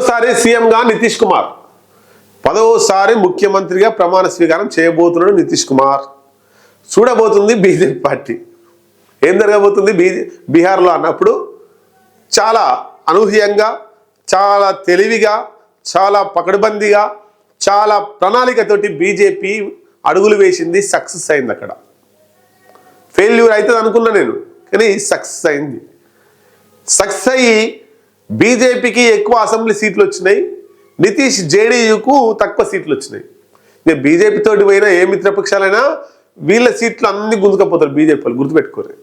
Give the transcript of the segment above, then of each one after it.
పదోసారి సీఎంగా నితీష్ కుమార్. పదోసారి ముఖ్యమంత్రిగా ప్రమాణ స్వీకారం చేయబోతున్నాడు నితీష్ కుమార్. చూడబోతుంది బీజేపీ పార్టీ. ఏం జరగబోతుంది? బీజే బీహార్లో అన్నప్పుడు చాలా అనూహ్యంగా చాలా తెలివిగా చాలా పకడ్బందీగా చాలా ప్రణాళికతోటి బీజేపీ అడుగులు వేసింది సక్సెస్ అయింది అక్కడ. ఫెయిల్యూర్ అవుతుంది అనుకున్నా నేను కానీ సక్సెస్ అయింది. సక్సెస్ అయ్యి బీజేపీకి ఎక్కువ అసెంబ్లీ సీట్లు వచ్చినాయి. నితీష్ జేడీయూకు తక్కువ సీట్లు వచ్చినాయి. ఇక బీజేపీ తోటి పోయినా ఏ మిత్రపక్షాలైనా వీళ్ళ సీట్లు అన్ని గుంజుకపోతారు బీజేపీ వాళ్ళు గుర్తుపెట్టుకోరు.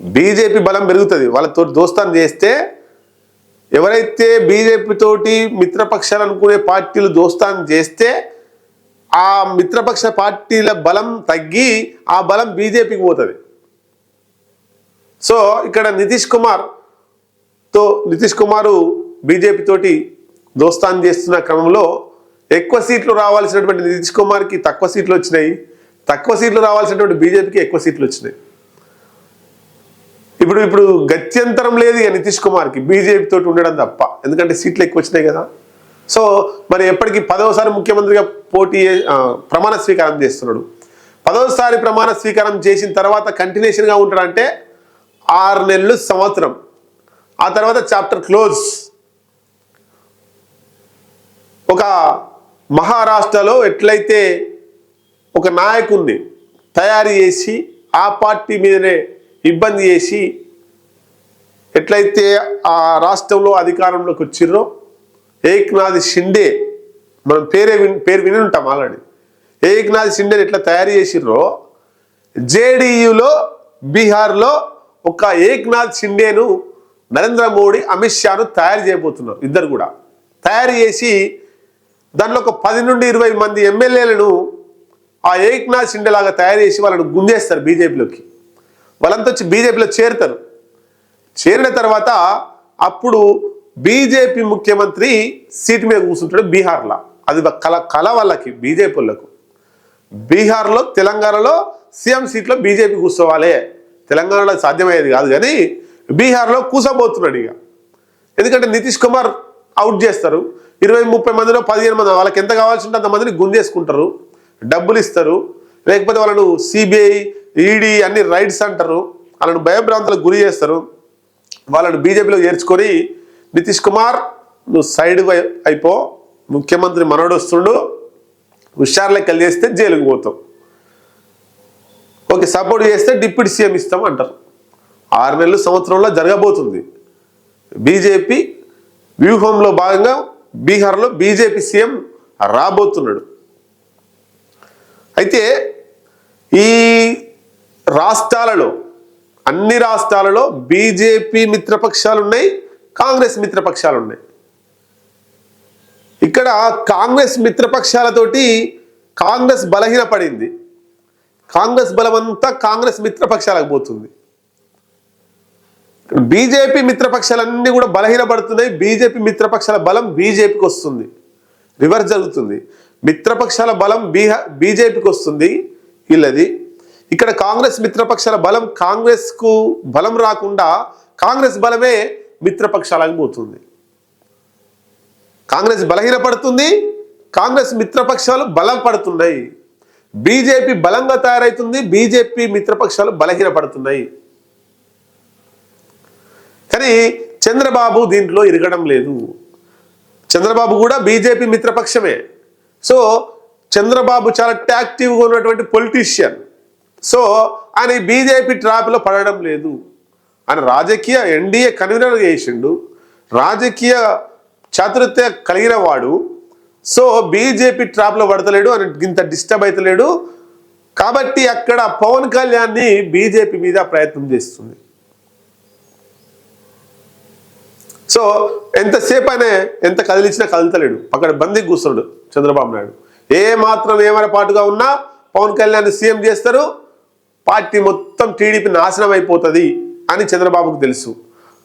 బీజేపీ బలం పెరుగుతుంది. వాళ్ళతో దోస్తాన్ని చేస్తే ఎవరైతే బీజేపీ తోటి మిత్రపక్షాలు అనుకునే పార్టీలు దోస్తాన్ని చేస్తే ఆ మిత్రపక్ష పార్టీల బలం తగ్గి ఆ బలం బీజేపీకి పోతుంది. సో ఇక్కడ నితీష్ కుమార్ తో నితీష్ కుమారు బీజేపీ తోటి దోస్తాన్ చేస్తున్న క్రమంలో ఎక్కువ సీట్లు రావాల్సినటువంటి నితీష్ కుమార్కి తక్కువ సీట్లు వచ్చినాయి. తక్కువ సీట్లు రావాల్సినటువంటి బీజేపీకి ఎక్కువ సీట్లు వచ్చినాయి. ఇప్పుడు ఇప్పుడు గత్యంతరం లేదు ఇక నితీష్ కుమార్కి. బీజేపీ తోటి ఉండడం తప్ప. ఎందుకంటే సీట్లు ఎక్కువ వచ్చినాయి కదా. సో మరి ఎప్పటికీ పదవసారి ముఖ్యమంత్రిగా పోటీ ప్రమాణ స్వీకారం చేస్తున్నాడు. పదవసారి ప్రమాణ స్వీకారం చేసిన తర్వాత కంటిన్యూషన్గా ఉంటాడంటే ఆరు నెలలు సంవత్సరం. ఆ తర్వాత చాప్టర్ క్లోజ్. ఒక మహారాష్ట్రలో ఎట్లయితే ఒక నాయకుడిని తయారు చేసి ఆ పార్టీ మీదనే ఇబ్బంది చేసి ఎట్లయితే ఆ రాష్ట్రంలో అధికారంలోకి వచ్చిర్రో ఏక్నాథ్ షిండే మనం పేరే విన్ పేరు విని ఉంటాం ఆల్రెడీ. ఏక్నాథ్ షిండేని ఎట్లా తయారు చేసిర్రో జేడీయూలో బీహార్లో ఒక ఏక్నాథ్ షిండేను నరేంద్ర మోడీ అమిత్ షాను తయారు చేయబోతున్నారు ఇద్దరు కూడా. తయారు చేసి దానిలో ఒక పది నుండి ఇరవై మంది ఎమ్మెల్యేలను ఆ ఏక్నాథ్ షిండేలాగా తయారు చేసి వాళ్ళని గుంజేస్తారు బీజేపీలోకి. వాళ్ళంతా వచ్చి బీజేపీలో చేరుతారు. చేరిన తర్వాత అప్పుడు బీజేపీ ముఖ్యమంత్రి సీట్ మీద కూర్చుంటాడు బీహార్లో. అది కల కల వాళ్ళకి బీజేపీ వాళ్ళకు. బీహార్లో తెలంగాణలో సీఎం సీట్లో బీజేపీ కూర్చోవాలి. తెలంగాణలో సాధ్యమయ్యేది కాదు కానీ బీహార్లో కూసబోతున్నాడు ఇక. ఎందుకంటే నితీష్ కుమార్ అవుట్ చేస్తారు. ఇరవై ముప్పై మందిలో పదిహేను మంది వాళ్ళకి ఎంత కావాల్సి ఉంటే అంతమందిని గుంజేసుకుంటారు. డబ్బులు ఇస్తారు. లేకపోతే వాళ్ళను సిబిఐ ఈడీ అన్ని రైడ్స్ అంటారు. వాళ్ళను భయభ్రాంతులకు గురి చేస్తారు. వాళ్ళను బీజేపీలో చేర్చుకొని నితీష్ కుమార్ నువ్వు సైడ్ అయిపో. ముఖ్యమంత్రి మనోడు వస్తుండు. హుషార్లెక్క చేస్తే జైలుకు పోతాం ఓకే సపోర్ట్ చేస్తే డిప్యూటీ సీఎం ఇస్తాం అంటారు. ఆరు నెలలు సంవత్సరంలో జరగబోతుంది. బీజేపీ వ్యూహంలో భాగంగా బీహార్లో బీజేపీ సీఎం రాబోతున్నాడు. అయితే ఈ రాష్ట్రాలలో అన్ని రాష్ట్రాలలో బీజేపీ మిత్రపక్షాలు ఉన్నాయి కాంగ్రెస్ మిత్రపక్షాలు ఉన్నాయి ఇక్కడ కాంగ్రెస్ మిత్రపక్షాలతోటి కాంగ్రెస్ బలహీనపడింది. కాంగ్రెస్ బలం అంతా కాంగ్రెస్ మిత్రపక్షాలకు పోతుంది. బీజేపీ మిత్రపక్షాలన్నీ కూడా బలహీనపడుతున్నాయి. బీజేపీ మిత్రపక్షాల బలం బీజేపీకి వస్తుంది. రివర్స్ జరుగుతుంది. మిత్రపక్షాల బలం బీహా బీజేపీకి వస్తుంది వీళ్ళది ఇక్కడ కాంగ్రెస్ మిత్రపక్షాల బలం కాంగ్రెస్కు బలం రాకుండా కాంగ్రెస్ బలమే మిత్రపక్షాలకు పోతుంది. కాంగ్రెస్ బలహీనపడుతుంది. కాంగ్రెస్ మిత్రపక్షాలు బలం పడుతున్నాయి. బీజేపీ బలంగా తయారవుతుంది బీజేపీ మిత్రపక్షాలు బలహీనపడుతున్నాయి. కానీ చంద్రబాబు దీంట్లో ఇరగడం లేదు. చంద్రబాబు కూడా బీజేపీ మిత్రపక్షమే. సో చంద్రబాబు చాలా యాక్టివ్గా ఉన్నటువంటి పొలిటీషియన్. సో ఆయన బీజేపీ ట్రాప్లో పడడం లేదు. ఆయన రాజకీయ ఎన్డీఏ కన్వీనర్ చేసిండు. రాజకీయ చాతురత్య కలిగిన వాడు. సో బీజేపీ ట్రాప్లో పడతలేడు అని ఇంత డిస్టర్బ్ అవుతలేడు కాబట్టి అక్కడ పవన్ కళ్యాణ్ని బీజేపీ మీద ప్రయత్నం చేస్తుంది. సో ఎంతసేపు ఆయన ఎంత కదిలించినా కదలతలేడు. అక్కడ బందీ కూర్చున్నాడు చంద్రబాబు నాయుడు. ఏ మాత్రం ఏమైనా పాటుగా ఉన్నా పవన్ కళ్యాణ్ సీఎం చేస్తారు పార్టీ మొత్తం టీడీపీ నాశనం అయిపోతుంది అని చంద్రబాబుకు తెలుసు.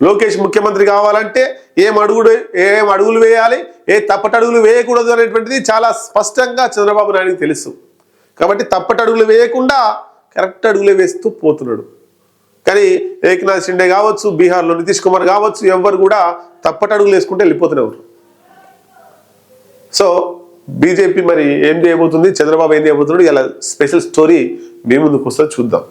లోకేష్ ముఖ్యమంత్రి కావాలంటే ఏం అడుగుడు ఏం అడుగులు వేయాలి ఏ తప్పటడుగులు వేయకూడదు అనేటువంటిది చాలా స్పష్టంగా చంద్రబాబు నాయుడుకి తెలుసు. కాబట్టి తప్పటడుగులు వేయకుండా కరెక్ట్ అడుగులే వేస్తూ పోతున్నాడు. కానీ ఏక్నాథ్ షిండే కావచ్చు బీహార్లో నితీష్ కుమార్ కావచ్చు ఎవరు కూడా తప్పటడుగులు వేసుకుంటే వెళ్ళిపోతూనే ఉంటారు. సో బీజేపీ మరి ఏం చేయబోతుంది? చంద్రబాబు ఏం చేయబోతున్నాడు? ఇలా స్పెషల్ స్టోరీ మీ ముందుకు వస్తే చూద్దాం.